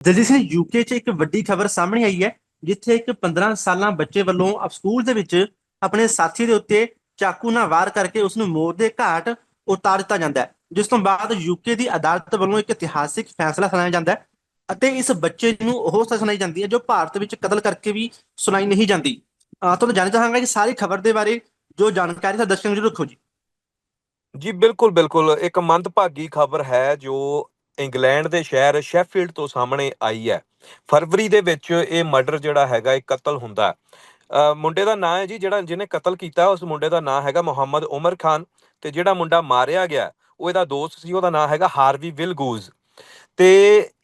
Daljit Singh UK 'ਚ ਇੱਕ ਵੱਡੀ ਖਬਰ ਸਾਹਮਣੇ ਆਈ ਹੈ, ਜਿੱਥੇ ਇੱਕ 15 ਸਾਲਾਂ ਬੱਚੇ ਵੱਲੋਂ ਸਕੂਲ ਦੇ ਵਿੱਚ ਆਪਣੇ ਸਾਥੀ ਦੇ ਉੱਤੇ ਚਾਕੂ ਨਾਲ ਵਾਰ ਕਰਕੇ ਉਸ ਨੂੰ ਮੌਤ ਦੇ ਘਾਟ ਉਤਾਰ ਦਿੱਤਾ ਜਾਂਦਾ ਹੈ। ਜਿਸ ਤੋਂ ਬਾਅਦ ਯੂਕੇ ਦੀ ਅਦਾਲਤ ਵੱਲੋਂ ਇੱਕ ਇਤਿਹਾਸਿਕ ਫੈਸਲਾ ਸੁਣਾਇਆ ਜਾਂਦਾ ਹੈ ਅਤੇ ਇਸ ਬੱਚੇ ਨੂੰ ਉਹ ਸਜ਼ਾ ਸੁਣਾਈ ਜਾਂਦੀ ਹੈ ਜੋ ਭਾਰਤ ਵਿੱਚ ਕਤਲ ਕਰਕੇ ਵੀ ਸੁਣਾਈ ਨਹੀਂ ਜਾਂਦੀ। ਤੁਹਾਨੂੰ ਜਾਣਨਾ ਚਾਹਾਂਗਾ ਕਿ ਸਾਰੀ ਖਬਰ ਦੇ ਬਾਰੇ ਜੋ ਜਾਣਕਾਰੀ ਹੈ ਦਰਸ਼ਕਾਂ ਨੂੰ ਰੱਖੋ ਜੀ। ਜੀ, ਬਿਲਕੁਲ ਬਿਲਕੁਲ। ਇੱਕ ਮੰਦਭਾਗੀ ਖਬਰ ਹੈ ਜੋ ਇੰਗਲੈਂਡ ਦੇ ਸ਼ਹਿਰ ਸ਼ੈਫੀਲਡ ਤੋਂ ਸਾਹਮਣੇ ਆਈ ਹੈ। ਫਰਵਰੀ ਦੇ ਵਿੱਚ ਇਹ ਮਰਡਰ ਜਿਹੜਾ ਹੈਗਾ, ਇਹ ਕਤਲ ਹੁੰਦਾ ਮੁੰਡੇ ਦਾ ਨਾਂ ਹੈ ਜੀ, ਜਿਹੜਾ ਜਿਹਨੇ ਕਤਲ ਕੀਤਾ, ਉਸ ਮੁੰਡੇ ਦਾ ਨਾਂ ਹੈਗਾ ਮੁਹੰਮਦ ਉਮਰ ਖਾਨ ਤੇ ਜਿਹੜਾ ਮੁੰਡਾ ਮਾਰਿਆ ਗਿਆ, ਉਹ ਇਹਦਾ ਦੋਸਤ ਸੀ, ਉਹਦਾ ਨਾਂ ਹੈਗਾ ਹਾਰਵੀ ਵਿਲਗੂਜ਼ ਤੇ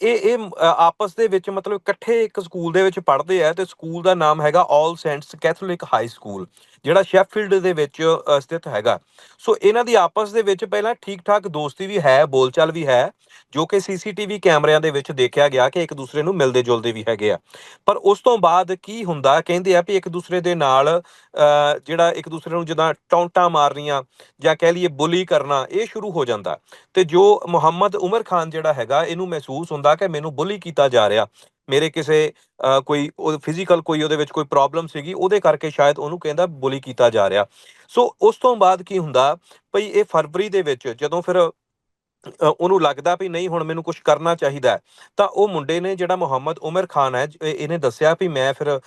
ਇਹ ਇਹ ਆਪਸ ਦੇ ਵਿੱਚ ਮਤਲਬ ਇਕੱਠੇ ਇੱਕ ਸਕੂਲ ਦੇ ਵਿੱਚ ਪੜ੍ਹਦੇ ਆ ਤੇ ਸਕੂਲ ਦਾ ਨਾਮ ਹੈਗਾ All Saints Catholic High School ਜਿਹੜਾ ਸ਼ੈਫੀਲਡ ਦੇ ਵਿੱਚ ਸਥਿਤ ਹੈਗਾ। ਸੋ ਇਹਨਾਂ ਦੀ ਆਪਸ ਦੇ ਵਿੱਚ ਪਹਿਲਾਂ ਠੀਕ ਠਾਕ ਦੋਸਤੀ ਵੀ ਹੈ, ਬੋਲਚਾਲ ਵੀ ਹੈ, ਜੋ ਕਿ ਸੀਸੀਟੀਵੀ ਕੈਮਰਿਆਂ ਦੇ ਵਿੱਚ ਦੇਖਿਆ ਗਿਆ ਕਿ ਇੱਕ ਦੂਸਰੇ ਨੂੰ ਮਿਲਦੇ ਜੁਲਦੇ ਵੀ ਹੈਗੇ ਆ। ਪਰ ਉਸ ਤੋਂ ਬਾਅਦ ਕੀ ਹੁੰਦਾ, ਕਹਿੰਦੇ ਆ ਵੀ ਇੱਕ ਦੂਸਰੇ ਦੇ ਨਾਲ ਜਿਹੜਾ ਇੱਕ ਦੂਸਰੇ ਨੂੰ ਜਿੱਦਾਂ ਟੌਂਟਾਂ ਮਾਰਨੀਆਂ ਜਾਂ ਕਹਿ ਲਈਏ ਬੁਲੀ ਕਰਨਾ, ਇਹ ਸ਼ੁਰੂ ਹੋ ਜਾਂਦਾ। ਤੇ ਜੋ ਮੁਹੰਮਦ ਉਮਰ ਖਾਨ ਜਿਹੜਾ ਹੈਗਾ, ਇਹਨੂੰ ਮਹਿਸੂਸ ਹੁੰਦਾ ਕਿ ਮੈਨੂੰ ਬੁਲੀ ਕੀਤਾ ਜਾ ਰਿਹਾ। ਮੇਰੇ ਕਿਸੇ ਅ, ਕੋਈ ਫਿਜ਼ੀਕਲ ਕੋਈ ਉਹਦੇ ਵਿੱਚ ਕੋਈ ਪ੍ਰੋਬਲਮ ਸੀਗੀ ਉਹਦੇ ਕਰਕੇ ਸ਼ਾਇਦ ਉਹਨੂੰ ਕਹਿੰਦਾ ਬੁਲੀ ਕੀਤਾ ਜਾ ਰਿਹਾ। ਸੋ ਉਸ ਤੋਂ ਬਾਅਦ ਕੀ ਹੁੰਦਾ ਭਈ ਇਹ ਫਰਵਰੀ ਦੇ ਵਿੱਚ ਜਦੋਂ ਫਿਰ ਉਹਨੂੰ ਲੱਗਦਾ ਵੀ ਨਹੀਂ, ਹੁਣ ਮੈਨੂੰ ਕੁਝ ਕਰਨਾ ਚਾਹੀਦਾ ਤਾਂ ਉਹ ਮੁੰਡੇ ਨੇ ਜਿਹੜਾ ਮੁਹੰਮਦ ਉਮਰ ਖਾਨ ਹੈ ਇਹਨੇ ਦੱਸਿਆ ਵੀ ਮੈਂ ਫਿਰ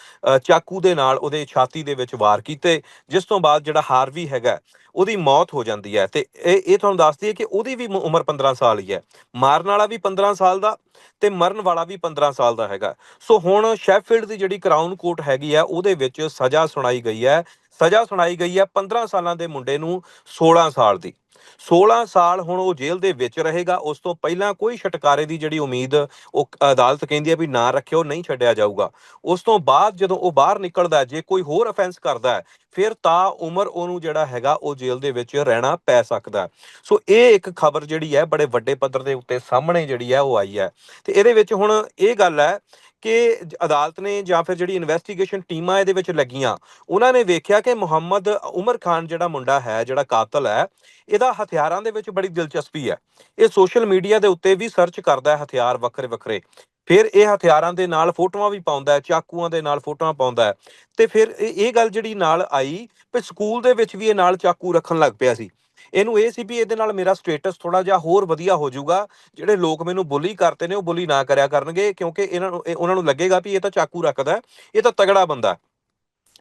ਚਾਕੂ ਦੇ ਨਾਲ ਉਹਦੇ ਛਾਤੀ ਦੇ ਵਿੱਚ ਵਾਰ ਕੀਤੇ, ਜਿਸ ਤੋਂ ਬਾਅਦ ਜਿਹੜਾ ਹਾਰਵੀ ਹੈਗਾ, ਉਹਦੀ ਮੌਤ ਹੋ ਜਾਂਦੀ ਹੈ। ਤੇ ਇਹ ਇਹ ਤੁਹਾਨੂੰ ਦੱਸਦੀ ਹੈ ਕਿ ਉਹਦੀ ਵੀ ਉਮਰ 15 ਸਾਲ ਹੀ ਹੈ। ਮਾਰਨ ਵਾਲਾ ਵੀ 15 ਸਾਲ ਦਾ ਤੇ ਮਰਨ ਵਾਲਾ ਵੀ 15 ਸਾਲ ਦਾ ਹੈਗਾ। ਸੋ ਹੁਣ ਸ਼ੈਫੀਲਡ ਦੀ ਜਿਹੜੀ ਕਰਾਊਨ ਕੋਰਟ ਹੈਗੀ ਆ ਉਹਦੇ ਵਿੱਚ ਸਜ਼ਾ ਸੁਣਾਈ ਗਈ ਹੈ। ਸਜ਼ਾ ਸੁਣਾਈ ਗਈ ਹੈ 15 ਸਾਲਾਂ ਦੇ ਮੁੰਡੇ ਨੂੰ 16 ਸਾਲ ਦੀ। 16 ਸਾਲ ਹੁਣ ਉਹ ਜੇਲ੍ਹ ਦੇ ਵਿੱਚ ਰਹੇਗਾ, ਉਸ ਤੋਂ ਪਹਿਲਾਂ ਕੋਈ ਛਟਕਾਰੇ ਦੀ ਜਿਹੜੀ ਉਮੀਦ ਉਹ ਅਦਾਲਤ ਕਹਿੰਦੀ ਹੈ ਵੀ ਨਾ ਰੱਖਿਓ, ਨਹੀਂ ਛੱਡਿਆ ਜਾਊਗਾ। ਉਸ ਤੋਂ ਬਾਅਦ ਜਦੋਂ ਉਹ ਬਾਹਰ ਨਿਕਲਦਾ ਜੇ ਕੋਈ ਹੋਰ ਅਫੈਂਸ ਕਰਦਾ ਹੈ, ਫਿਰ ਤਾਂ ਉਮਰ ਉਹਨੂੰ ਜਿਹੜਾ ਹੈਗਾ ਉਹ ਜੇਲ੍ਹ ਦੇ ਵਿੱਚ ਰਹਿਣਾ ਪੈ ਸਕਦਾ ਸੋ ਇਹ ਇੱਕ ਖਬਰ ਜਿਹੜੀ ਹੈ, ਬੜੇ ਵੱਡੇ ਪੱਧਰ ਦੇ ਉੱਤੇ ਸਾਹਮਣੇ ਜਿਹੜੀ ਹੈ, ਉਹ ਆਈ ਹੈ। ਤੇ ਇਹਦੇ ਵਿੱਚ ਹੁਣ ਇਹ ਗੱਲ ਹੈ ਕਿ ਅਦਾਲਤ ਨੇ ਜਾਂ ਫਿਰ ਜਿਹੜੀ ਇਨਵੈਸਟੀਗੇਸ਼ਨ ਟੀਮਾਂ ਇਹਦੇ ਵਿੱਚ ਲੱਗੀਆਂ, ਉਹਨਾਂ ਨੇ ਵੇਖਿਆ ਕਿ ਮੁਹੰਮਦ ਉਮਰ ਖਾਨ ਜਿਹੜਾ ਮੁੰਡਾ ਹੈ, ਜਿਹੜਾ ਕਾਤਲ ਹੈ, ਇਹਦਾ ਹਥਿਆਰਾਂ ਦੇ ਵਿੱਚ ਬੜੀ ਦਿਲਚਸਪੀ ਹੈ। ਇਹ ਸੋਸ਼ਲ ਮੀਡੀਆ ਦੇ ਉੱਤੇ ਵੀ ਸਰਚ ਕਰਦਾ ਹੈ ਹਥਿਆਰ ਵੱਖਰੇ ਵੱਖਰੇ ਫਿਰ ਇਹ ਹਥਿਆਰਾਂ ਦੇ ਨਾਲ ਫੋਟੋਆਂ ਵੀ ਪਾਉਂਦਾ ਹੈ, ਚਾਕੂਆਂ ਦੇ ਨਾਲ ਫੋਟੋਆਂ ਪਾਉਂਦਾ ਹੈ। ਤੇ ਫਿਰ ਇਹ ਇਹ ਗੱਲ ਜਿਹੜੀ ਨਾਲ ਆਈ, ਵੀ ਸਕੂਲ ਦੇ ਵਿੱਚ ਵੀ ਇਹ ਨਾਲ ਚਾਕੂ ਰੱਖਣ ਲੱਗ ਪਿਆ ਸੀ। ਇਹਨੂੰ ਇਹ ਸੀ ਵੀ ਇਹਦੇ ਨਾਲ ਮੇਰਾ ਸਟੇਟਸ ਥੋੜਾ ਜਿਹਾ ਹੋਰ ਵਧੀਆ ਹੋ ਜਾਊਗਾ। ਜਿਹੜੇ ਲੋਕ ਮੈਨੂੰ ਬੁਲੀ ਕਰਦੇ ਨੇ, ਉਹ ਬੁਲੀ ਨਾ ਕਰਿਆ ਕਰਨਗੇ, ਕਿਉਂਕਿ ਇਹਨਾਂ ਨੂੰ ਉਹਨਾਂ ਨੂੰ ਲੱਗੇਗਾ ਵੀ ਇਹ ਤਾਂ ਚਾਕੂ ਰੱਖਦਾ ਇਹ ਤਾਂ ਤਗੜਾ ਬੰਦਾ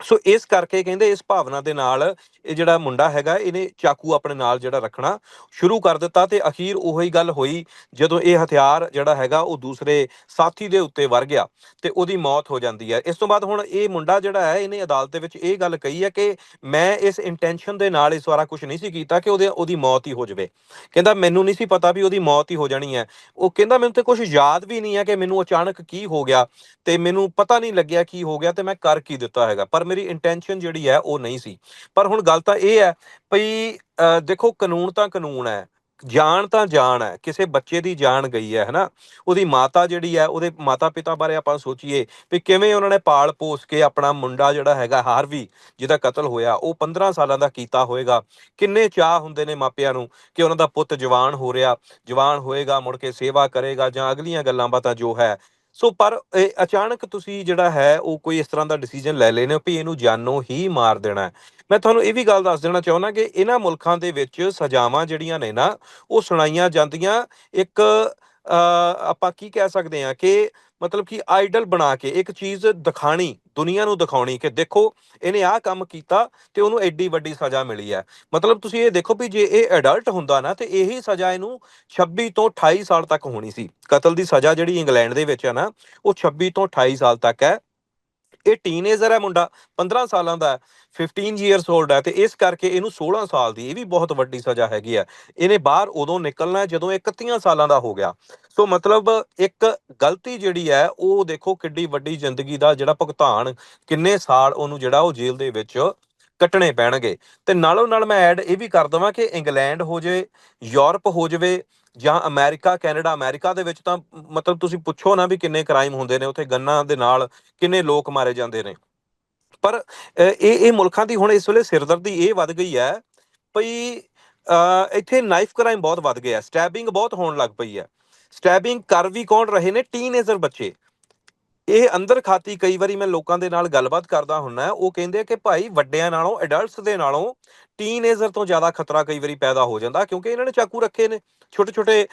ਸੋ ਇਸ ਕਰਕੇ ਕਹਿੰਦੇ ਇਸ ਭਾਵਨਾ ਦੇ ਨਾਲ ਇਹ ਜਿਹੜਾ ਮੁੰਡਾ ਹੈਗਾ, ਇਹਨੇ ਚਾਕੂ ਆਪਣੇ ਨਾਲ ਜਿਹੜਾ ਰੱਖਣਾ ਸ਼ੁਰੂ ਕਰ ਦਿੱਤਾ ਤੇ ਅਖੀਰ ਉਹੀ ਗੱਲ ਹੋਈ ਜਦੋਂ ਇਹ ਹਥਿਆਰ ਜਿਹੜਾ ਹੈਗਾ ਉਹ ਦੂਸਰੇ ਸਾਥੀ ਦੇ ਉੱਤੇ ਵਰ ਗਿਆ ਤੇ ਉਹਦੀ ਮੌਤ ਹੋ ਜਾਂਦੀ ਹੈ। ਇਸ ਤੋਂ ਬਾਅਦ ਹੁਣ ਇਹ ਮੁੰਡਾ ਜਿਹੜਾ ਹੈ, ਇਹਨੇ ਅਦਾਲਤ ਦੇ ਵਿੱਚ ਇਹ ਗੱਲ ਕਹੀ ਹੈ ਕਿ ਮੈਂ ਇਸ ਇੰਟੈਂਸ਼ਨ ਦੇ ਨਾਲ ਇਸ ਵਾਰਾ ਕੁਝ ਨਹੀਂ ਸੀ ਕੀਤਾ ਕਿ ਉਹਦੇ, ਉਹਦੀ ਮੌਤ ਹੀ ਹੋ ਜਾਵੇ। ਕਹਿੰਦਾ ਮੈਨੂੰ ਨਹੀਂ ਸੀ ਪਤਾ ਵੀ ਉਹਦੀ ਮੌਤ ਹੀ ਹੋ ਜਾਣੀ ਹੈ। ਉਹ ਕਹਿੰਦਾ ਮੈਨੂੰ ਤੇ ਕੁਝ ਯਾਦ ਵੀ ਨਹੀਂ ਹੈ ਕਿ ਮੈਨੂੰ ਅਚਾਨਕ ਕੀ ਹੋ ਗਿਆ ਤੇ ਮੈਨੂੰ ਪਤਾ ਨਹੀਂ ਲੱਗਿਆ ਕੀ ਹੋ ਗਿਆ ਤੇ ਮੈਂ ਕਰ ਕੀ ਦਿੱਤਾ ਹੈਗਾ। ਪਰ ਮੇਰੀ ਇੰਟੈਂਸ਼ਨ ਜਿਹੜੀ ਹੈ ਉਹ ਨਹੀਂ ਸੀ। ਪਰ ਹੁਣ ਗੱਲ ਤਾਂ ਇਹ ਹੈ ਭਈ ਦੇਖੋ ਕਾਨੂੰਨ ਤਾਂ ਕਾਨੂੰਨ ਹੈ, ਜਾਨ ਤਾਂ ਜਾਨ ਹੈ, ਕਿਸੇ ਬੱਚੇ ਦੀ ਜਾਨ ਗਈ ਹੈ, ਹਨਾ? ਉਹਦੀ ਮਾਤਾ ਜਿਹੜੀ ਹੈ, ਉਹਦੇ ਮਾਤਾ ਪਿਤਾ ਬਾਰੇ ਆਪਾਂ ਸੋਚੀਏ ਵੀ ਕਿਵੇਂ ਉਹਨਾਂ ਨੇ ਪਾਲ ਪੋਸ ਕੇ ਆਪਣਾ ਮੁੰਡਾ ਜਿਹੜਾ ਹੈਗਾ ਹਾਰਵੀ, ਜਿਹਦਾ ਕਤਲ ਹੋਇਆ, ਉਹ 15 ਸਾਲਾਂ ਦਾ ਕੀਤਾ ਹੋਵੇਗਾ ਕਿੰਨੇ ਚਾਹ ਹੁੰਦੇ ਨੇ ਮਾਪਿਆਂ ਨੂੰ ਕਿ ਉਹਨਾਂ ਦਾ ਪੁੱਤ ਜਵਾਨ ਹੋ ਰਿਹਾ, ਜਵਾਨ ਹੋਏਗਾ, ਮੁੜ ਕੇ ਸੇਵਾ ਕਰੇਗਾ ਜਾਂ ਅਗਲੀਆਂ ਗੱਲਾਂ ਬਾਤਾਂ ਜੋ ਹੈ ਸੋ ਪਰ ਅਚਾਨਕ ਤੁਸੀਂ ਜਿਹੜਾ ਹੈ, ਉਹ ਕੋਈ ਇਸ ਤਰ੍ਹਾਂ ਦਾ ਡਿਸੀਜਨ ਲੈ ਲੈਨੇ ਹੋ ਵੀ ਇਹਨੂੰ ਜਾਨੋਂ ਹੀ ਮਾਰ ਦੇਣਾ ਮੈਂ ਤੁਹਾਨੂੰ ਇਹ ਵੀ ਗੱਲ ਦੱਸ ਦੇਣਾ ਚਾਹੁੰਦਾ ਕਿ ਇਹਨਾਂ ਮੁਲਕਾਂ ਦੇ ਵਿੱਚ ਸਜ਼ਾਵਾਂ ਜਿਹੜੀਆਂ ਨੇ ਨਾ, ਉਹ ਸੁਣਾਈਆਂ ਜਾਂਦੀਆਂ। ਇੱਕ ਆਪਾਂ ਕੀ ਕਹਿ ਸਕਦੇ ਹਾਂ ਕਿ ਮਤਲਬ ਕਿ ਆਈਡਲ ਬਣਾ ਕੇ ਇੱਕ ਚੀਜ਼ ਦਿਖਾਣੀ, ਦੁਨੀਆ ਨੂੰ ਦਿਖਾਉਣੀ ਕਿ ਦੇਖੋ ਇਹਨੇ ਆਹ ਕੰਮ ਕੀਤਾ ਤੇ ਉਹਨੂੰ ਐਡੀ ਵੱਡੀ ਸਜ਼ਾ ਮਿਲੀ ਹੈ। ਮਤਲਬ ਤੁਸੀਂ ਇਹ ਦੇਖੋ ਵੀ ਜੇ ਇਹ ਐਡਲਟ ਹੁੰਦਾ ਨਾ ਤੇ ਇਹੀ ਸਜ਼ਾ ਇਹਨੂੰ 26 ਤੋਂ 28 ਸਾਲ ਤੱਕ ਹੋਣੀ ਸੀ। ਕਤਲ ਦੀ ਸਜ਼ਾ ਜਿਹੜੀ ਇੰਗਲੈਂਡ ਦੇ ਵਿੱਚ ਹੈ ਨਾ, ਉਹ 26 ਤੋਂ 28 ਸਾਲ ਤੱਕ ਹੈ। ਇਹ ਟੀਨੇਜਰ ਹੈ ਮੁੰਡਾ 15 ਸਾਲਾਂ ਦਾ ਹੈ 15 ਇਅਰਸ 올ਡ ਹੈ ਤੇ ਇਸ ਕਰਕੇ ਇਹਨੂੰ 16 ਸਾਲ ਦੀ ਇਹ ਵੀ ਬਹੁਤ ਵੱਡੀ ਸਜ਼ਾ ਹੈਗੀ ਹੈ। ਇਹਨੇ ਬਾਹਰ ਉਦੋਂ ਨਿਕਲਣਾ ਜਦੋਂ 31 ਸਾਲਾਂ ਦਾ ਹੋ ਗਿਆ। ਸੋ ਮਤਲਬ ਇੱਕ ਗਲਤੀ ਜਿਹੜੀ ਹੈ, ਉਹ ਦੇਖੋ ਕਿੱਡੀ ਵੱਡੀ ਜ਼ਿੰਦਗੀ ਦਾ ਜਿਹੜਾ ਭੁਗਤਾਨ ਕਿੰਨੇ ਸਾਲ ਉਹਨੂੰ ਜਿਹੜਾ ਉਹ ਜੇਲ੍ਹ ਦੇ ਵਿੱਚ ਕੱਟਣੇ ਪੈਣਗੇ। ਤੇ ਨਾਲੋਂ ਨਾਲ ਮੈਂ ਐਡ ਇਹ ਵੀ ਕਰ ਦਵਾਂ ਕਿ ਇੰਗਲੈਂਡ ਹੋ ਜਾਵੇ, ਯੂਰਪ ਹੋ ਜਾਵੇ ਜਾਂ ਅਮਰੀਕਾ ਕੈਨੇਡਾ ਅਮਰੀਕਾ ਦੇ ਵਿੱਚ ਤਾਂ ਮਤਲਬ ਤੁਸੀਂ ਪੁੱਛੋ ਨਾ ਵੀ ਕਿੰਨੇ ਕ੍ਰਾਈਮ ਹੁੰਦੇ ਨੇ ਉੱਥੇ ਗੰਨਾਂ ਦੇ ਨਾਲ ਕਿੰਨੇ ਲੋਕ ਮਾਰੇ ਜਾਂਦੇ ਨੇ। ਪਰ ਅ, ਇਹ ਇਹ ਮੁਲਕਾਂ ਦੀ ਹੁਣ ਇਸ ਵੇਲੇ ਸਿਰਦਰਦੀ ਇਹ ਵੱਧ ਗਈ ਹੈ ਭਈ ਇੱਥੇ ਨਾਈਫ ਕ੍ਰਾਈਮ ਬਹੁਤ ਵੱਧ ਗਿਆ ਸਟੈਬਿੰਗ ਬਹੁਤ ਹੋਣ ਲੱਗ ਪਈ ਹੈ। ਸਟੈਬਿੰਗ ਕਰ ਵੀ ਕੌਣ ਰਹੇ ਨੇ? ਟੀਨੇਜਰ ਬੱਚੇ। ਇਹ ਅੰਦਰ ਖਾਤੀ ਕਈ ਵਾਰੀ ਮੈਂ ਲੋਕਾਂ ਦੇ ਨਾਲ ਗੱਲਬਾਤ ਕਰਦਾ ਹੁੰਨਾ ਉਹ ਕਹਿੰਦੇ ਕਿ ਭਾਈ ਵੱਡਿਆਂ ਨਾਲੋਂ ਐਡਲਟਸ ਦੇ ਨਾਲੋਂ ਟੀਨੇਜਰ ਤੋਂ ਜ਼ਿਆਦਾ ਖਤਰਾ ਕਈ ਵਾਰੀ ਪੈਦਾ ਹੋ ਜਾਂਦਾ, ਕਿਉਂਕਿ ਇਹਨਾਂ ਨੇ ਚਾਕੂ ਰੱਖੇ ਨੇ ਛੋਟੇ ਛੋਟੇ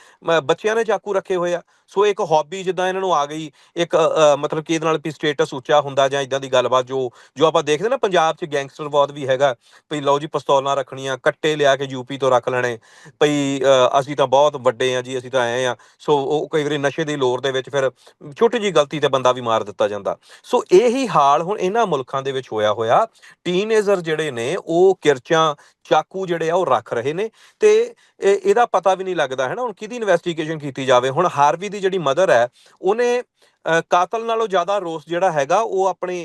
ਬੱਚਿਆਂ ਨੇ ਚਾਕੂ ਰੱਖੇ ਹੋਏ ਆ। ਸੋ ਇੱਕ ਹੌਬੀ ਜਿੱਦਾਂ ਇਹਨਾਂ ਨੂੰ ਆ ਗਈ, ਇੱਕ ਮਤਲਬ ਕਿ ਇਹਦੇ ਨਾਲ ਵੀ ਸਟੇਟਸ ਉੱਚਾ ਹੁੰਦਾ ਜਾਂ ਇਦਾਂ ਦੀ ਗੱਲਬਾਤ ਜੋ ਜੋ ਆਪਾਂ ਦੇਖਦੇ ਨਾ ਪੰਜਾਬ 'ਚ ਗੈਂਗਸਟਰ ਬਹੁਤ ਵੀ ਹੈਗਾ ਭਈ ਲਓ ਜੀ ਪਿਸਤੌਲਾਂ ਰੱਖਣੀਆਂ, ਕੱਟੇ ਲਿਆ ਕੇ ਯੂਪੀ ਤੋਂ ਰੱਖ ਲੈਣੇ, ਭਈ ਅਸੀਂ ਤਾਂ ਬਹੁਤ ਵੱਡੇ ਆ ਜੀ, ਅਸੀਂ ਤਾਂ ਆਏ ਆ। ਸੋ ਉਹ ਕਈ ਵਾਰੀ ਨਸ਼ੇ ਦੀ ਲੋਰ ਦੇ ਵਿੱਚ ਫਿਰ ਛੋਟੀ ਜੀ ਗਲਤੀ ਤੇ ਬੰਦਾ ਵੀ ਮਾਰ ਦਿੱਤਾ ਜਾਂਦਾ। ਸੋ ਇਹੀ ਹਾਲ ਹੁਣ ਇਹਨਾਂ ਮੁਲਕਾਂ ਦੇ ਵਿੱਚ ਹੋਇਆ ਹੋਇਆ। ਟੀਨੇਜਰ ਜਿਹੜੇ ਨੇ ਉਹ ਕਿਰਚਾਂ ਚਾਕੂ ਜਿਹੜੇ ਆ ਉਹ ਰੱਖ ਰਹੇ ਨੇ ਤੇ ਇਹਦਾ ਪਤਾ ਵੀ ਨਹੀਂ ਲੱਗਦਾ ਹੈ ਨਾ ਹੁਣ ਕਿਹਦੀ ਇਨਵੈਸਟੀਗੇਸ਼ਨ ਕੀਤੀ ਜਾਵੇ? ਹੁਣ ਹਾਰਵੀ ਦੀ ਜਿਹੜੀ ਮਦਰ ਹੈ ਉਹਨੇ ਅ, ਕਾਤਲ ਨਾਲੋਂ ਜ਼ਿਆਦਾ ਰੋਸ ਜਿਹੜਾ ਹੈਗਾ ਉਹ ਆਪਣੇ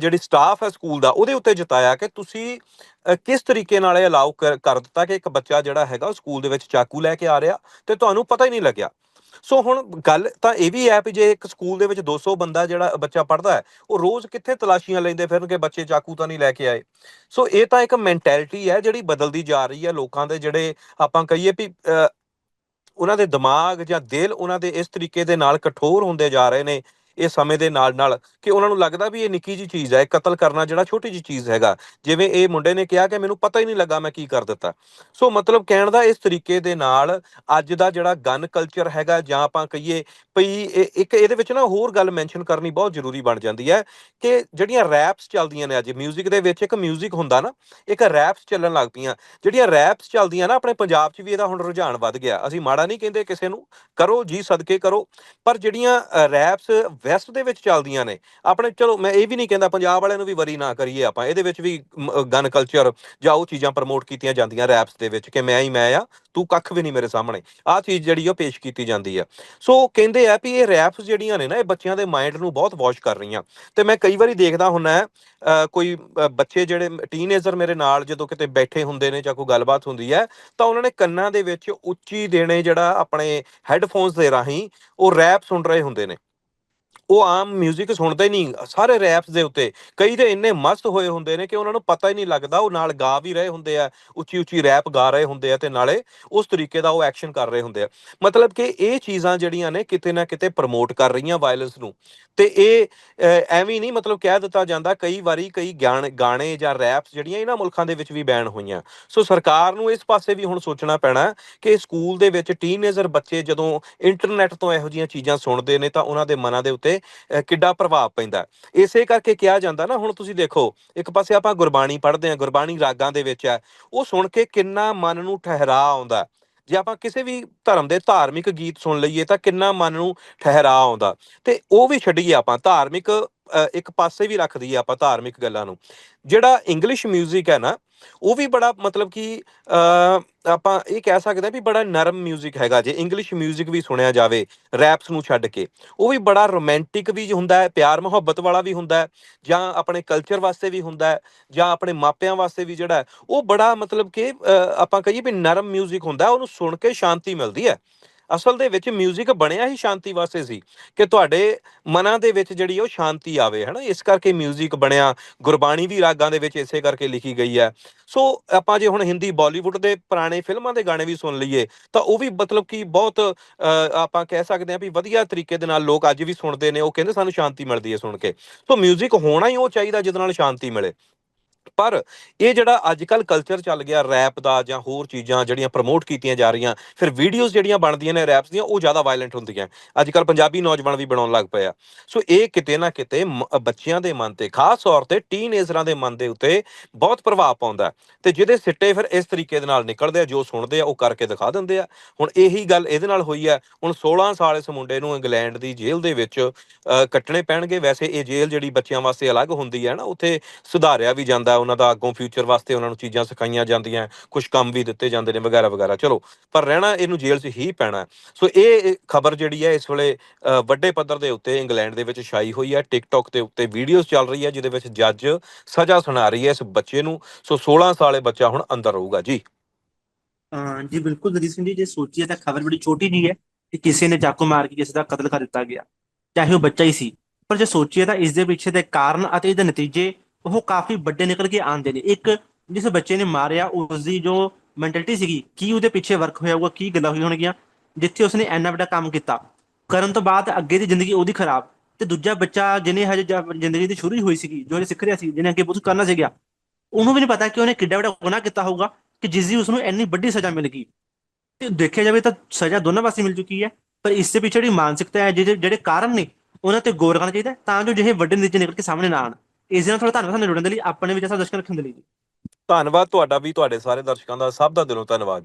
ਜਿਹੜੀ ਸਟਾਫ ਹੈ ਸਕੂਲ ਦਾ ਉਹਦੇ ਉੱਤੇ ਜਤਾਇਆ ਕਿ ਤੁਸੀਂ ਕਿਸ ਤਰੀਕੇ ਨਾਲ ਇਹ ਅਲਾਉ ਕਰ ਦਿੱਤਾ ਕਿ ਇੱਕ ਬੱਚਾ ਜਿਹੜਾ ਹੈਗਾ ਉਹ ਸਕੂਲ ਦੇ ਵਿੱਚ ਚਾਕੂ ਲੈ ਕੇ ਆ ਰਿਹਾ ਤੇ ਤੁਹਾਨੂੰ ਪਤਾ ਹੀ ਨਹੀਂ ਲੱਗਿਆ। ਸੋ ਹੁਣ ਗੱਲ ਤਾਂ ਇਹ ਵੀ ਹੈ ਵੀ ਜੇ ਇੱਕ ਸਕੂਲ ਦੇ ਵਿੱਚ 200 ਬੰਦਾ ਜਿਹੜਾ ਬੱਚਾ ਪੜਦਾ ਹੈ ਉਹ ਰੋਜ਼ ਕਿੱਥੇ ਤਲਾਸ਼ੀਆਂ ਲੈਂਦੇ ਫਿਰਨਗੇ ਬੱਚੇ ਚਾਕੂ ਤਾਂ ਨਹੀਂ ਲੈ ਕੇ ਆਏ। ਸੋ ਇਹ ਤਾਂ ਇੱਕ ਮੈਂਟੈਲਿਟੀ ਹੈ ਜਿਹੜੀ ਬਦਲਦੀ ਜਾ ਰਹੀ ਹੈ ਲੋਕਾਂ ਦੇ ਜਿਹੜੇ ਆਪਾਂ ਕਹੀਏ ਵੀ ਅ, ਉਹਨਾਂ ਦੇ ਦਿਮਾਗ ਜਾਂ ਦਿਲ ਉਹਨਾਂ ਦੇ ਇਸ ਤਰੀਕੇ ਦੇ ਨਾਲ ਕਠੋਰ ਹੁੰਦੇ ਜਾ ਰਹੇ ਨੇ। ਇਹ ਸਮੇਂ ਦੇ ਨਾਲ ਨਾਲ ਕਿ ਉਹਨਾਂ ਨੂੰ ਲੱਗਦਾ ਵੀ ਇਹ ਨਿੱਕੀ ਜੀ ਚੀਜ਼ ਹੈ ਇਹ ਕਤਲ ਕਰਨਾ ਜਿਹੜਾ ਛੋਟੀ ਜੀ ਚੀਜ਼ ਹੈਗਾ ਜਿਵੇਂ ਇਹ ਮੁੰਡੇ ਨੇ ਕਿਹਾ ਕਿ ਮੈਨੂੰ ਪਤਾ ਹੀ ਨਹੀਂ ਲੱਗਾ ਮੈਂ ਕੀ ਕਰ ਦਿੱਤਾ ਸੋ ਮਤਲਬ ਕਹਿਣ ਦਾ ਇਸ ਤਰੀਕੇ ਦੇ ਨਾਲ ਅੱਜ ਦਾ ਜਿਹੜਾ ਗਨ ਕਲਚਰ ਹੈਗਾ ਜਾਂ ਆਪਾਂ ਕਹੀਏ ਭਈ ਇਹ- ਇੱਕ ਇਹਦੇ ਵਿੱਚ ਨਾ ਹੋਰ ਗੱਲ ਮੈਂਸ਼ਨ ਕਰਨੀ ਬਹੁਤ ਜ਼ਰੂਰੀ ਬਣ ਜਾਂਦੀ ਹੈ ਕਿ ਜਿਹੜੀਆਂ ਰੈਪਸ ਚੱਲਦੀਆਂ ਨੇ ਅੱਜ 뮤직 ਦੇ ਵਿੱਚ ਇੱਕ 뮤직 ਹੁੰਦਾ ਨਾ ਇੱਕ ਰੈਪਸ ਚੱਲਣ ਲੱਗ ਪਈਆਂ ਜਿਹੜੀਆਂ ਰੈਪਸ ਚੱਲਦੀਆਂ ਨਾ ਆਪਣੇ ਪੰਜਾਬ 'ਚ ਵੀ ਇਹਦਾ ਹੁਣ ਰੁਝਾਨ ਵੱਧ ਗਿਆ ਅਸੀਂ ਮਾੜਾ ਨਹੀਂ ਕਹਿੰਦੇ ਕਿਸੇ ਨੂੰ ਕਰੋ ਜੀ ਸਦਕੇ ਕਰੋ ਪਰ ਜਿਹੜੀਆਂ ਰੈਪਸ ਵੈਸਟ ਦੇ ਵਿੱਚ ਚੱਲਦੀਆਂ ਨੇ। ਆਪਣੇ ਚਲੋ, ਮੈਂ ਇਹ ਵੀ ਨਹੀਂ ਕਹਿੰਦਾ ਪੰਜਾਬ ਵਾਲਿਆਂ ਨੂੰ ਵੀ ਵਰੀ ਨਾ ਕਰੀਏ ਆਪਾਂ। ਇਹਦੇ ਵਿੱਚ ਵੀ ਗਨ ਕਲਚਰ ਜਾਂ ਉਹ ਚੀਜ਼ਾਂ ਪ੍ਰਮੋਟ ਕੀਤੀਆਂ ਜਾਂਦੀਆਂ ਰੈਪਸ ਦੇ ਵਿੱਚ ਕਿ ਮੈਂ ਹੀ ਮੈਂ ਆ, ਤੂੰ ਕੱਖ ਵੀ ਨਹੀਂ ਮੇਰੇ ਸਾਹਮਣੇ। ਆਹ ਚੀਜ਼ ਜਿਹੜੀ ਉਹ ਪੇਸ਼ ਕੀਤੀ ਜਾਂਦੀ ਆ। ਸੋ ਕਹਿੰਦੇ ਆ ਵੀ ਇਹ ਰੈਪਸ ਜਿਹੜੀਆਂ ਨੇ ਨਾ, ਇਹ ਬੱਚਿਆਂ ਦੇ ਮਾਈਂਡ ਨੂੰ ਬਹੁਤ ਵਾਸ਼ ਕਰ ਰਹੀਆਂ। ਤੇ ਮੈਂ ਕਈ ਵਾਰੀ ਦੇਖਦਾ ਹੁੰਨਾ ਕੋਈ ਬੱਚੇ ਜਿਹੜੇ ਟੀਨੇਜਰ ਮੇਰੇ ਨਾਲ ਜਦੋਂ ਕਿਤੇ ਬੈਠੇ ਹੁੰਦੇ ਨੇ ਜਾਂ ਕੋਈ ਗੱਲਬਾਤ ਹੁੰਦੀ ਹੈ ਤਾਂ ਉਹਨਾਂ ਨੇ ਕੰਨਾਂ ਦੇ ਵਿੱਚ ਉੱਚੀ ਦੇਣੇ ਜਿਹੜਾ ਆਪਣੇ ਹੈੱਡਫੋਨਸ ਦੇ ਰਾਹੀਂ ਉਹ ਰੈਪ ਸੁਣ ਰਹੇ ਹੁੰਦੇ ਨੇ। ਉਹ ਆਮ 뮤직 ਸੁਣਦੇ ਨਹੀਂ, ਸਾਰੇ ਰੈਪਸ ਦੇ ਉੱਤੇ। ਕਈ ਤੇ ਇੰਨੇ ਮਸਤ ਹੋਏ ਹੁੰਦੇ ਨੇ ਕਿ ਉਹਨਾਂ ਨੂੰ ਪਤਾ ਹੀ ਨਹੀਂ ਲੱਗਦਾ, ਉਹ ਨਾਲ ਗਾ ਵੀ ਰਹੇ ਹੁੰਦੇ ਆ, ਉੱਚੀ ਉੱਚੀ ਰੈਪ ਗਾ ਰਹੇ ਹੁੰਦੇ ਆ ਤੇ ਨਾਲੇ ਉਸ ਤਰੀਕੇ ਦਾ ਉਹ ਐਕਸ਼ਨ ਕਰ ਰਹੇ ਹੁੰਦੇ ਆ। ਮਤਲਬ ਕਿ ਇਹ ਚੀਜ਼ਾਂ ਜਿਹੜੀਆਂ ਨੇ ਕਿਤੇ ਨਾ ਕਿਤੇ ਪ੍ਰਮੋਟ ਕਰ ਰਹੀਆਂ ਵਾਇਲੈਂਸ ਨੂੰ। ਤੇ ਇਹ ਐਵੇਂ ਨਹੀਂ ਮਤਲਬ ਕਹਿ ਦਿੱਤਾ ਜਾਂਦਾ, ਕਈ ਵਾਰੀ ਕਈ ਗਿਆਨ, ਗਾਣੇ ਜਾਂ ਰੈਪਸ ਜਿਹੜੀਆਂ ਇਹਨਾਂ ਮੁਲਕਾਂ ਦੇ ਵਿੱਚ ਵੀ ਬੈਨ ਹੋਈਆਂ। ਸੋ ਸਰਕਾਰ ਨੂੰ ਇਸ ਪਾਸੇ ਵੀ ਹੁਣ ਸੋਚਣਾ ਪੈਣਾ ਕਿ ਸਕੂਲ ਦੇ ਵਿੱਚ ਟੀਨੇਜਰ ਬੱਚੇ ਜਦੋਂ ਇੰਟਰਨੈਟ ਤੋਂ ਇਹੋ ਜਿਹੀਆਂ ਚੀਜ਼ਾਂ ਸੁਣਦੇ ਨੇ ਤਾਂ ਉਹਨਾਂ ਦੇ ਮਨਾਂ ਦੇ ਉੱਤੇ ਕਿੱਡਾ ਪ੍ਰਭਾਵ ਪੈਂਦਾ ਇਸੇ ਕਰਕੇ ਕਿਹਾ ਜਾਂਦਾ ਨਾ ਹੁਣ ਤੁਸੀਂ ਦੇਖੋ ਇੱਕ ਪਾਸੇ ਆਪਾਂ ਗੁਰਬਾਣੀ ਪੜ੍ਹਦੇ ਹਾਂ ਗੁਰਬਾਣੀ ਰਾਗਾਂ ਦੇ ਵਿੱਚ ਹੈ ਉਹ ਸੁਣ ਕੇ ਕਿੰਨਾ ਮਨ ਨੂੰ ਠਹਿਰਾ ਆਉਂਦਾ ਜੇ ਆਪਾਂ ਕਿਸੇ ਵੀ ਧਰਮ ਦੇ ਧਾਰਮਿਕ ਗੀਤ ਸੁਣ ਲਈਏ ਤਾਂ ਕਿੰਨਾ ਮਨ ਨੂੰ ਠਹਿਰਾ ਆਉਂਦਾ ਤੇ ਉਹ ਵੀ ਛੱਡੀਏ ਆਪਾਂ ਧਾਰਮਿਕ ਅ, ਇੱਕ ਪਾਸੇ ਵੀ ਰੱਖ ਦਈਏ ਆਪਾਂ ਧਾਰਮਿਕ ਗੱਲਾਂ ਨੂੰ। ਜਿਹੜਾ ਇੰਗਲਿਸ਼ 뮤직 ਹੈ ਨਾ ਉਹ ਵੀ ਬੜਾ ਮਤਲਬ ਕਿ ਅ, ਆਪਾਂ ਇਹ ਕਹਿ ਸਕਦੇ ਹਾਂ ਵੀ ਬੜਾ ਨਰਮ 뮤직 ਹੈਗਾ ਜੇ ਇੰਗਲਿਸ਼ 뮤직 ਵੀ ਸੁਣਿਆ ਜਾਵੇ ਰੈਪਸ ਨੂੰ ਛੱਡ ਕੇ ਉਹ ਵੀ ਬੜਾ ਰੋਮਾਂਟਿਕ ਵੀ ਹੁੰਦਾ ਹੈ ਪਿਆਰ ਮੁਹੱਬਤ ਵਾਲਾ ਵੀ ਹੁੰਦਾ ਹੈ ਜਾਂ ਆਪਣੇ ਕਲਚਰ ਵਾਸਤੇ ਵੀ ਹੁੰਦਾ ਹੈ ਜਾਂ ਆਪਣੇ ਮਾਪਿਆਂ ਵਾਸਤੇ ਵੀ ਜਿਹੜਾ ਹੈ, ਉਹ ਬੜਾ ਮਤਲਬ ਕਿ ਅ, ਆਪਾਂ ਕਹੀਏ ਵੀ ਨਰਮ 뮤직 ਹੁੰਦਾ ਹੈ, ਉਹਨੂੰ ਸੁਣ ਕੇ ਸ਼ਾਂਤੀ ਮਿਲਦੀ ਹੈ ਅਸਲ ਦੇ ਵਿੱਚ 뮤직 ਬਣਿਆ ਹੀ ਸ਼ਾਂਤੀ ਵਾਸਤੇ ਸੀ ਕਿ ਤੁਹਾਡੇ ਮਨਾਂ ਦੇ ਵਿੱਚ ਜਿਹੜੀ ਉਹ ਸ਼ਾਂਤੀ ਆਵੇ ਹਨਾ ਇਸ ਕਰਕੇ 뮤직 ਬਣਿਆ ਗੁਰਬਾਣੀ ਵੀ ਰਾਗਾਂ ਦੇ ਵਿੱਚ ਇਸੇ ਕਰਕੇ ਲਿਖੀ ਗਈ ਹੈ ਸੋ ਆਪਾਂ ਜੇ ਹੁਣ ਹਿੰਦੀ ਬਾਲੀਵੁੱਡ ਦੇ ਪੁਰਾਣੇ ਫਿਲਮਾਂ ਦੇ ਗਾਣੇ ਵੀ ਸੁਣ ਲਈਏ ਤਾਂ ਉਹ ਵੀ ਮਤਲਬ ਕਿ ਬਹੁਤ ਅ, ਆਪਾਂ ਕਹਿ ਸਕਦੇ ਹਾਂ ਵੀ ਵਧੀਆ ਤਰੀਕੇ ਦੇ ਨਾਲ ਲੋਕ ਅੱਜ ਵੀ ਸੁਣਦੇ ਨੇ ਉਹ ਕਹਿੰਦੇ ਸਾਨੂੰ ਸ਼ਾਂਤੀ ਮਿਲਦੀ ਹੈ ਸੁਣ ਕੇ ਸੋ 뮤직 ਹੋਣਾ ਹੀ ਉਹ ਚਾਹੀਦਾ ਜਿਹਦੇ ਨਾਲ ਸ਼ਾਂਤੀ ਮਿਲੇ ਪਰ ਇਹ ਜਿਹੜਾ ਅੱਜ ਕੱਲ ਕਲਚਰ ਚੱਲ ਗਿਆ ਰੈਪ ਦਾ ਜਾਂ ਹੋਰ ਚੀਜ਼ਾਂ ਜਿਹੜੀਆਂ ਪ੍ਰਮੋਟ ਕੀਤੀਆਂ ਜਾ ਰਹੀਆਂ, ਫਿਰ ਵੀਡੀਓਜ਼ ਜਿਹੜੀਆਂ ਬਣਦੀਆਂ ਨੇ ਰੈਪਸ ਦੀਆਂ, ਉਹ ਜ਼ਿਆਦਾ ਵਾਇਲੈਂਟ ਹੁੰਦੀਆਂ। ਅੱਜ ਕੱਲ ਪੰਜਾਬੀ ਨੌਜਵਾਨ ਵੀ ਬਣਾਉਣ ਲੱਗ ਪਏ ਆ। ਸੋ ਇਹ ਕਿਤੇ ਨਾ ਕਿਤੇ ਮ- ਬੱਚਿਆਂ ਦੇ ਮਨ ਤੇ, ਖਾਸ ਤੌਰ ਤੇ ਟੀਨੇਜਰਾਂ ਦੇ ਮਨ ਦੇ ਉੱਤੇ ਬਹੁਤ ਪ੍ਰਭਾਵ ਪਾਉਂਦਾ ਹੈ। ਤੇ ਜਿਹਦੇ ਸਿੱਟੇ ਫਿਰ ਇਸ ਤਰੀਕੇ ਦੇ ਨਾਲ ਨਿਕਲਦੇ ਆ, ਜੋ ਸੁਣਦੇ ਆ, ਉਹ ਕਰਕੇ ਦਿਖਾ ਦਿੰਦੇ ਆ। ਹੁਣ ਇਹੀ ਗੱਲ ਇਹਦੇ ਨਾਲ ਹੋਈ ਹੈ, ਹੁਣ 16 ਸਾਲ ਇਸ ਮੁੰਡੇ ਨੂੰ ਇੰਗਲੈਂਡ ਦੀ ਜੇਲ੍ਹ ਦੇ ਵਿੱਚ ਕੱਟਣੇ ਪੈਣਗੇ। ਵੈਸੇ ਇਹ ਜੇਲ੍ਹ ਜਿਹੜੀ ਬੱਚਿਆਂ ਵਾਸਤੇ ਅਲੱਗ ਹੁੰਦੀ ਹੈ ਨਾ, ਉੱਥੇ ਸੁਧਾਰਿਆ ਵੀ ਜਾਂਦਾ ਉਹਨਾਂ ਦਾ ਅੱਗੋਂ ਫਿਊਚਰ ਵਾਸਤੇ ਉਹਨਾਂ ਨੂੰ ਚੀਜ਼ਾਂ ਸਿਖਾਈਆਂ ਜਾਂਦੀਆਂ ਕੁਝ ਕੰਮ ਵੀ ਦਿੱਤੇ ਜਾਂਦੇ ਨੇ ਵਗੈਰਾ ਵਗੈਰਾ। ਚਲੋ, ਪਰ ਰਹਿਣਾ ਇਹਨੂੰ ਜੇਲ੍ਹ 'ਚ ਹੀ ਪੈਣਾ। ਸੋ ਇਹ ਖਬਰ ਜਿਹੜੀ ਹੈ, ਇਸ ਵੇਲੇ ਵੱਡੇ ਪੱਧਰ ਦੇ ਉੱਤੇ ਇੰਗਲੈਂਡ ਦੇ ਵਿੱਚ ਛਾਈ ਹੋਈ ਹੈ ਟਿਕਟੌਕ ਦੇ ਉੱਤੇ ਵੀਡੀਓਜ਼ ਚੱਲ ਰਹੀ ਹੈ, ਜਿਹਦੇ ਵਿੱਚ ਜੱਜ ਸਜ਼ਾ ਸੁਣਾ ਰਹੀ ਹੈ ਇਸ ਬੱਚੇ ਨੂੰ। ਸੋ 16 ਸਾਲੇ ਬੱਚਾ ਹੁਣ ਅੰਦਰ ਰਹੂਗਾ, ਜੀ। ਜੀ ਬਿਲਕੁਲ ਦਲੀਪ ਸਿੰਘ ਜੀ, ਜੇ ਸੋਚੀਏ ਤਾਂ ਖਬਰ ਬੜੀ ਛੋਟੀ ਜੀ ਹੈ ਕਿ ਕਿਸੇ ਨੇ ਚਾਕੂ ਮਾਰ ਕੇ ਕਿਸੇ ਦਾ ਕਤਲ ਕਰ ਦਿੱਤਾ ਗਿਆ, ਚਾਹੇ ਉਹ ਬੱਚਾ ਹੀ ਸੀ। ਪਰ ਜੇ ਸੋਚੀਏ ਤਾਂ ਇਸ ਦੇ ਪਿੱਛੇ ਦੇ ਕਾਰਨ ਅਤੇ ਇਹਦੇ ਨਤੀਜੇ ਉਹ ਕਾਫੀ ਵੱਡੇ ਨਿਕਲ ਕੇ ਆਉਂਦੇ ਨੇ। ਇੱਕ ਜਿਸ ਬੱਚੇ ਨੇ ਮਾਰਿਆ ਉਸ ਦੀ ਜੋ ਮੈਂਟੈਲਿਟੀ ਸੀਗੀ, ਕੀ ਉਹਦੇ ਪਿੱਛੇ ਵਰਕ ਹੋਇਆ ਹੋਊਗਾ, ਕੀ ਗੱਲਾਂ ਹੋਈਆਂ ਹੋਣਗੀਆਂ, ਜਿੱਥੇ ਉਸਨੇ ਇੰਨਾ ਵੱਡਾ ਕੰਮ ਕੀਤਾ। ਕਰਨ ਤੋਂ ਬਾਅਦ ਅੱਗੇ ਦੀ ਜ਼ਿੰਦਗੀ ਉਹਦੀ ਖਰਾਬ। ਤੇ ਦੂਜਾ ਬੱਚਾ ਜਿਹਨੇ ਹਜੇ ਜ਼ਿੰਦਗੀ ਦੀ ਸ਼ੁਰੂ ਹੀ ਹੋਈ ਸੀਗੀ, ਜੋ ਹਜੇ ਸਿੱਖ ਰਿਹਾ ਸੀ, ਜਿਹਨੇ ਅੱਗੇ ਬਹੁਤ ਕਰਨਾ ਸੀਗਾ, ਉਹਨੂੰ ਵੀ ਨਹੀਂ ਪਤਾ ਕਿ ਉਹਨੇ ਕਿੱਡਾ ਵੱਡਾ ਗੁਨਾਹ ਕੀਤਾ ਹੋਊਗਾ, ਕਿ ਜਿਸ ਦੀ ਉਸਨੂੰ ਇੰਨੀ ਵੱਡੀ ਸਜ਼ਾ ਮਿਲ ਗਈ। ਤੇ ਦੇਖਿਆ ਜਾਵੇ ਤਾਂ ਸਜ਼ਾ ਦੋਨਾਂ ਪਾਸੇ ਮਿਲ ਚੁੱਕੀ ਹੈ, ਪਰ ਇਸ ਦੇ ਪਿੱਛੇ ਜਿਹੜੀ ਮਾਨਸਿਕਤਾ ਹੈ ਜਿਹੜੇ ਜਿਹੜੇ ਕਾਰਨ ਨੇ, ਉਹਨਾਂ ਤੇ ਗੌਰ ਕਰਨਾ ਚਾਹੀਦਾ ਤਾਂ ਜੋ ਜਿਹੇ ਵੱਡੇ ਨਤੀਜੇ ਨਿਕਲ ਕੇ ਸਾਹਮਣੇ ਨਾ ਆਣ ਇਸ ਦਿਨ ਨਾਲ ਥੋੜਾ ਧੰਨਵਾਦ ਸਾਨੂੰ ਜੁੜਨ ਦੇ ਲਈ, ਆਪਣੇ ਵਿੱਚ ਐਸਾ ਦਰਸ਼ਕ ਰੱਖਣ ਦੇ ਲਈ ਜੀ। ਧੰਨਵਾਦ ਤੁਹਾਡਾ ਵੀ, ਤੁਹਾਡੇ ਸਾਰੇ ਦਰਸ਼ਕਾਂ ਦਾ, ਸਭ ਦਾ ਦਿਲੋਂ ਧੰਨਵਾਦ